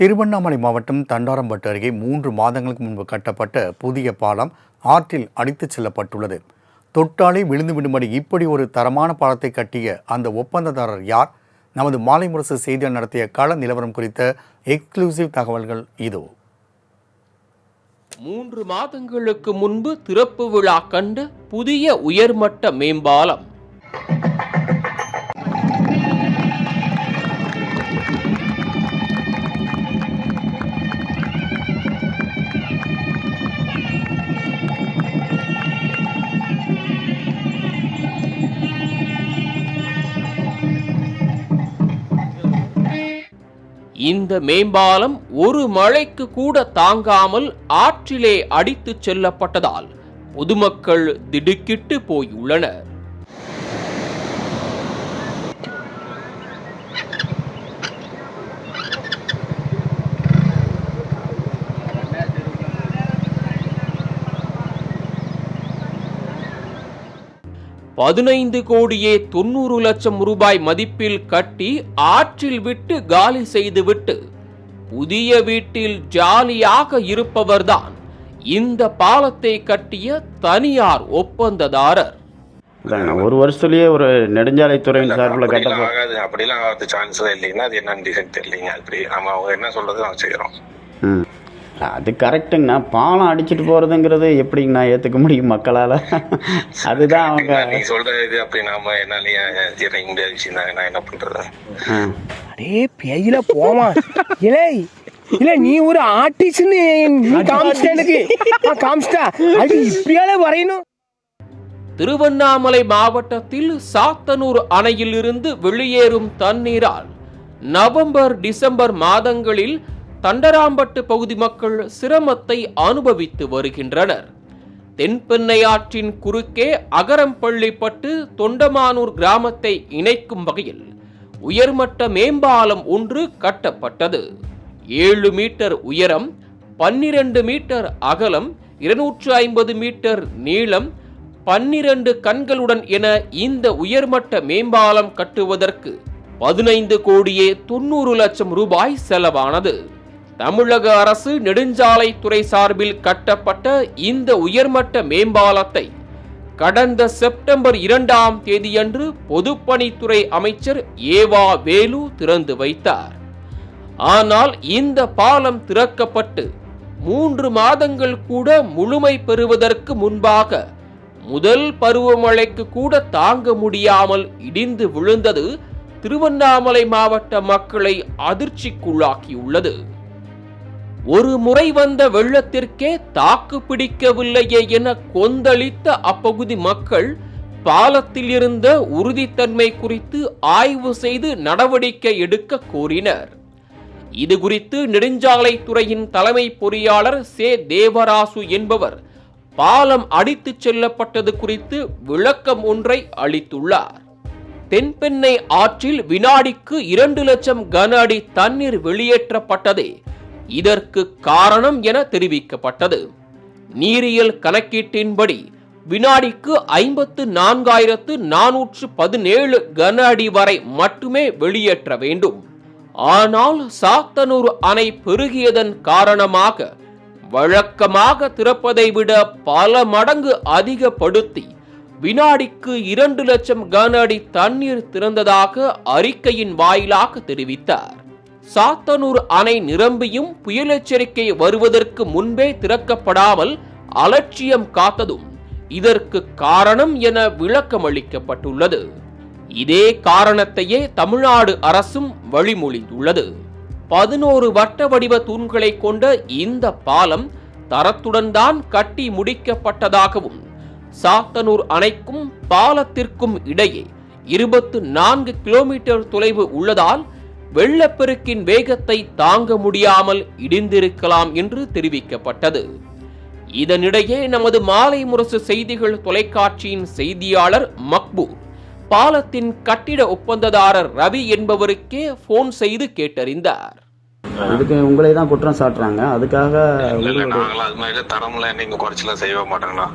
திருவண்ணாமலை மாவட்டம் தண்டாரம்பட்டு அருகே மூன்று மாதங்களுக்கு முன்பு கட்டப்பட்ட புதிய பாலம் ஆற்றில் அடித்துச் செல்லப்பட்டுள்ளது. தொட்டாலே விழுந்து விடும்படி இப்படி ஒரு தரமான பாலத்தை கட்டிய அந்த ஒப்பந்ததாரர் யார்? நமது மாலை முரசு செய்தியாளர் நடத்திய கள நிலவரம் குறித்த எக்ஸ்க்ளூசிவ் தகவல்கள் இதோ. மூன்று மாதங்களுக்கு முன்பு திறப்பு விழா கண்டு புதிய உயர்மட்ட மேம்பாலம். இந்த மேம்பாலம் ஒரு மழைக்கு கூட தாங்காமல் ஆற்றிலே அடித்துச் செல்லப்பட்டதால் பொதுமக்கள் திடுக்கிட்டு போயுள்ளனர். பதினைந்து கோடியே தொண்ணூறு லட்சம் ரூபாய் மதிப்பில் கட்டி ஆற்றில் விட்டு காலி செய்துவிட்டு புதிய வீட்டில் ஜாலியாக இருப்பவர்தான். இந்த பாலத்தை கட்டிய தனியார் ஒப்பந்ததாரர். ஒரு வருஷத்துலயே ஒரு நெடுஞ்சாலைத்துறையின் சார்பில் கட்டப்போ ஆகாது. அப்படிலாம் ஆகாது. சான்ஸ் இல்லைங்கன்னா அது என்னன்னு தெரியலீங்க. அப்படி நம்ம அவங்க என்ன சொல்றது நாங்க செய்யறோம் ம். அது கரெக்டுங்கண்ணா பாலம் அடிச்சிட்டு போகிறதுங்கிறது எப்படிங்கண்ணா ஏற்றுக்க முடியும் மக்களால்? அதுதான் அவங்க சொல்ற இது அப்படி நாம என்னாலயே ஜீரணிக்க முடியாத விஷயம் தான். நான் என்ன பண்றது. அடே பேயில போமா. இலே இல்ல நீ ஒரு ஆர்டிஸ்ட்னு நீ காமிச்சிட்ட எனக்கு. ஆ, காமிச்சிட்டா. அது இப்படியால வரையணும். திருவண்ணாமலை மாவட்டத்தில் சாத்தனூர் அணையில் இருந்து வெளியேறும் தண்ணீரால் நவம்பர் டிசம்பர் மாதங்களில் தண்டராம்பட்டு பகுதி மக்கள் சிரமத்தை அனுபவித்து வருகின்றனர். தென்பெண்ணை ஆற்றின் குறுக்கே அகரம்பள்ளிப்பட்டு தொண்டமானூர் கிராமத்தை இணைக்கும் வகையில் உயர்மட்ட மேம்பாலம் ஒன்று கட்டப்பட்டது. ஏழு மீட்டர் உயரம் பன்னிரண்டு மீட்டர் அகலம் இருநூற்று ஐம்பது மீட்டர் நீளம் பன்னிரண்டு கண்களுடன் என இந்த உயர்மட்ட மேம்பாலம் கட்டுவதற்கு பதினைந்து கோடியே தொண்ணூறு லட்சம் ரூபாய் செலவானது. தமிழக அரசு நெடுஞ்சாலைத்துறை சார்பில் கட்டப்பட்ட இந்த உயர்மட்ட மேம்பாலத்தை கடந்த செப்டம்பர் இரண்டாம் தேதியன்று பொதுப்பணித்துறை அமைச்சர் ஏவா வேலு திறந்து வைத்தார். ஆனால் இந்த பாலம் திறக்கப்பட்டு மூன்று மாதங்கள் கூட முழுமை பெறுவதற்கு முன்பாக முதல் பருவமழைக்கு கூட தாங்க முடியாமல் இடிந்து விழுந்தது திருவண்ணாமலை மாவட்ட மக்களை அதிர்ச்சிக்குள்ளாக்கியுள்ளது. ஒரு முறை வந்த வெள்ளத்திற்கே தாக்கு பிடிக்கவில்லையே என கொந்தளித்த அப்பகுதி மக்கள் பாலத்தில் இருந்த உறுதித்தன்மை குறித்து ஆய்வு செய்து நடவடிக்கை எடுக்க கோரினர். இது குறித்து நெடுஞ்சாலைத்துறையின் தலைமை பொறியாளர் சே. தேவராசு என்பவர் பாலம் அடித்துச் செல்லப்பட்டது குறித்து விளக்கம் ஒன்றை அளித்துள்ளார். தென்பெண்ணை ஆற்றில் வினாடிக்கு இரண்டு லட்சம் கன அடி தண்ணீர் வெளியேற்றப்பட்டதே. இதற்கு காரணம் என தெரிவிக்கப்பட்டது. நீரியல் கணக்கீட்டின்படி வினாடிக்கு ஐம்பத்து நான்காயிரத்து நானூற்று பதினேழு கன அடி வரை மட்டுமே வெளியேற்ற வேண்டும். ஆனால் சாத்தனூர் அணை பெருகியதன் காரணமாக வழக்கமாக திறப்பதை விட பல மடங்கு அதிகப்படுத்தி வினாடிக்கு இரண்டு லட்சம் கன அடி தண்ணீர் திறந்ததாக அறிக்கையின் வாயிலாக தெரிவித்தார். சாத்தனூர் அணை நிரம்பியும் புயல் எச்சரிக்கை வருவதற்கு முன்பே திறக்கப்படாமல் அலட்சியம் காத்ததும் இதற்கு காரணம் என விளக்கமளிக்கப்பட்டுள்ளது இதே காரணத்தையே தமிழ்நாடு அரசும் வழிமொழிந்துள்ளது. பதினோரு வட்ட வடிவ தூண்களை கொண்ட இந்த பாலம் தரத்துடன் தான் கட்டி முடிக்கப்பட்டதாகவும் சாத்தனூர் அணைக்கும் பாலத்திற்கும் இடையே இருபத்து நான்கு கிலோமீட்டர் தொலைவு உள்ளதால் வெள்ளப்பெருக்கின் வேகத்தை தாங்க முடியாமல் இடிந்திருக்கலாம் என்று தெரிவிக்கப்பட்டது. இதனிடையே நமது மாலை முரசு செய்திகள் தொலைக்காட்சியின் செய்தியாளர் மக்பூர் பாலத்தின் கட்டிட ஒப்பந்ததாரர் ரவி என்பவருக்கே போன் செய்து கேட்டறிந்தார். இதுக்கு உங்களை தான் குற்றம் சாட்டுறாங்க. அதுக்காக நாங்களாம் அது மாதிரி தரம்ல நீங்க குறைச்சலாம் செய்ய மாட்டோங்கண்ணா.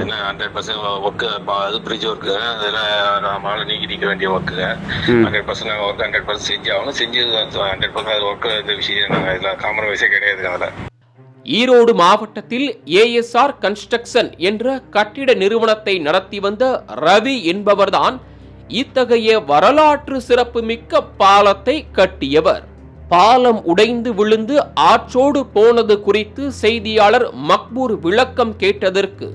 என்ன ஹண்ட்ரட் பர்சன்ட் ஒர்க்கு அது பிரிட்ஜ் ஒர்க்கு அதுல நீக்கி நீக்க வேண்டிய ஒர்க்குங்க ஹண்ட்ரட் பர்சன்ட் நாங்கள் ஒர்க் ஹண்ட்ரட் பர்சன்ட் செஞ்சு ஆகணும் செஞ்சு ஹண்ட்ரட் பர்சன்ட் ஒர்க்கு இந்த விஷயம் நாங்கள் இதில் காம்ப்ரமைஸே கிடையாதுங்க அதில். ஈரோடு மாவட்டத்தில் ஏஎஸ்ஆர் கன்ஸ்ட்ரக்ஷன் என்ற கட்டிட நிறுவனத்தை நடத்தி வந்த ரவி என்பவர்தான் இத்தகைய வரலாற்று சிறப்புமிக்க பாலத்தை கட்டியவர். பாலம் உடைந்து விழுந்து ஆற்றோடு போனது குறித்து செய்தியாளர் மக்பூர் விளக்கம் கேட்டதற்கு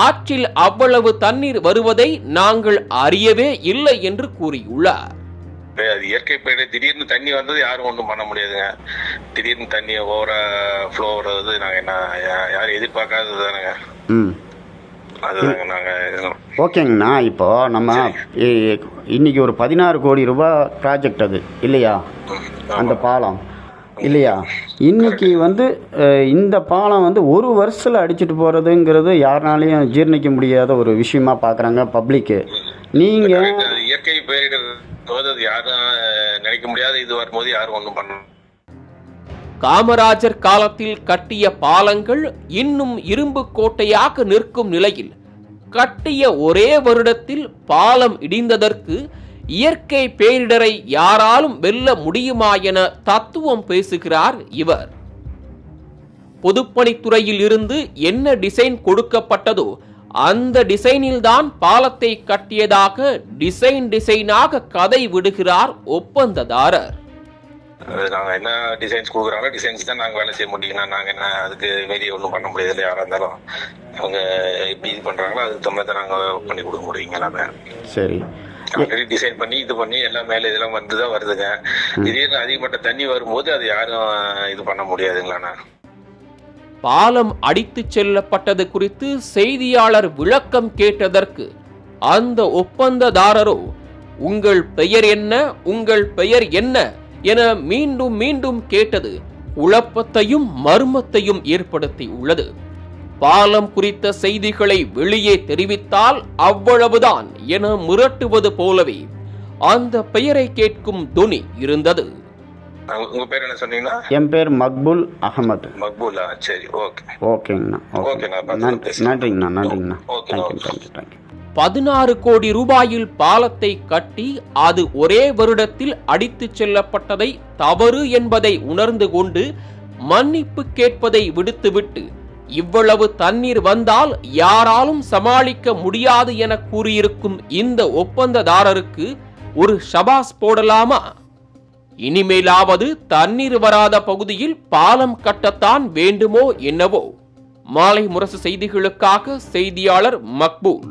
ஆற்றில் அவ்வளவு தண்ணீர் வருவதை நாங்கள் அறியவே இல்லை என்று கூறியுள்ளார். அது இயற்கை பேரு திடீர்னு தண்ணி வந்தது யாரும் ஒன்றும் பண்ண முடியாதுங்க. திடீர்னு தண்ணி ஓவரா ஃப்ளோ வர்றது நாங்கள் என்ன யாரும் எதிர்பார்க்காதது தானுங்க ம். அதுதாங்க நாங்கள் ஓகேங்கண்ணா இப்போ நம்ம இ- இன்னைக்கு ஒரு பதினாறு கோடி ரூபாய் ப்ராஜெக்ட் அது இல்லையா? அந்த பாலம் இல்லையா? இன்னைக்கு வந்து இந்த பாலம் வந்து ஒரு வருஷத்தில் அடிச்சிட்டு போகிறதுங்கிறது யாருனாலையும் ஜீர்ணிக்க முடியாத ஒரு விஷயமா பார்க்குறாங்க பப்ளிக்கு நீங்கள் இயற்கை பேரிடர் யாரும் நினைக்க முடியாத இது வரும்போது யாரும் ஒன்றும் பண்ண காமராஜர் காலத்தில் கட்டிய பாலங்கள் இன்னும் இரும்பு கோட்டையாக நிற்கும் நிலையில் கட்டிய ஒரே வருடத்தில் பாலம் இடிந்ததற்கு இயற்கை பேரிடரை யாராலும் வெல்ல முடியுமா என தத்துவம் பேசுகிறார் இவர். பொதுப்பணித்துறையில் இருந்து என்ன டிசைன் கொடுக்கப்பட்டதோ அந்த டிசைனில்தான் பாலத்தை கட்டியதாக டிசைன் டிசைனாக கதை விடுகிறார் ஒப்பந்ததாரர். நாங்கள் என்ன டிசைன்ஸ் கொடுக்குறாங்களோ டிசைன்ஸ் தான் நாங்கள் வேலை செய்ய முடியும்னா நாங்கள் என்ன அதுக்கு மீறி ஒன்றும் பண்ண முடியாது இல்லை யாராக இருந்தாலும். அவங்க எப்படி இது பண்ணுறாங்களோ அதுக்கு தகுந்த தான் நாங்கள் பண்ணி கொடுக்க முடியுங்க எல்லாமே. சரி. ஆல்ரெடி டிசைன் பண்ணி இது பண்ணி எல்லாம் மேலே இதெல்லாம் வந்து தான் வருதுங்க திடீர்னு அதிகப்பட்ட தண்ணி வரும்போது அது யாரும் இது பண்ண முடியாதுங்களாண்ணா பாலம் அடித்துச் செல்லப்பட்டது குறித்து செய்தியாளர் விளக்கம் கேட்டதற்கு அந்த ஒப்பந்ததாரரோ உங்கள் பெயர் என்ன? உங்கள் பெயர் என்ன? என மீண்டும் மீண்டும் கேட்டது குழப்பத்தையும் மர்மத்தையும் ஏற்படுத்தி உள்ளது பாலம் குறித்த செய்திகளை வெளியே தெரிவித்தால் அவ்வளவுதான் என மிரட்டுவது போலவே அந்த பெயரை கேட்கும் துணி இருந்தது. உங்க- பேர் என்ன சொன்னீங்கன்னா? என் பேர் மக்புல் அகமது மக்பூலா சரி ஓகே. ஓகேங்கண்ணா ஓகே ஓகேண்ணா, பார்த்து நன்றி பேசுங்க. நன்றிங்கண்ணா நன்றிங்கண்ணா. Okay, thank you. தேங்க்யூ தேங்க்யூ பதினாறு கோடி ரூபாயில் பாலத்தை கட்டி அது ஒரே வருடத்தில் அடித்துச் செல்லப்பட்டதை தவறு என்பதை உணர்ந்து கொண்டு மன்னிப்பு கேட்பதை விடுத்துவிட்டு இவ்வளவு தண்ணீர் வந்தால் யாராலும் சமாளிக்க முடியாது என கூறியிருக்கும் இந்த ஒப்பந்ததாரருக்கு ஒரு ஷபாஸ் போடலாமா? இனிமேலாவது தண்ணீர் வராத பகுதியில் பாலம் கட்டத்தான் வேண்டுமோ என்னவோ? மாலை முரசு செய்திகளுக்காக செய்தியாளர் மக்பூல்.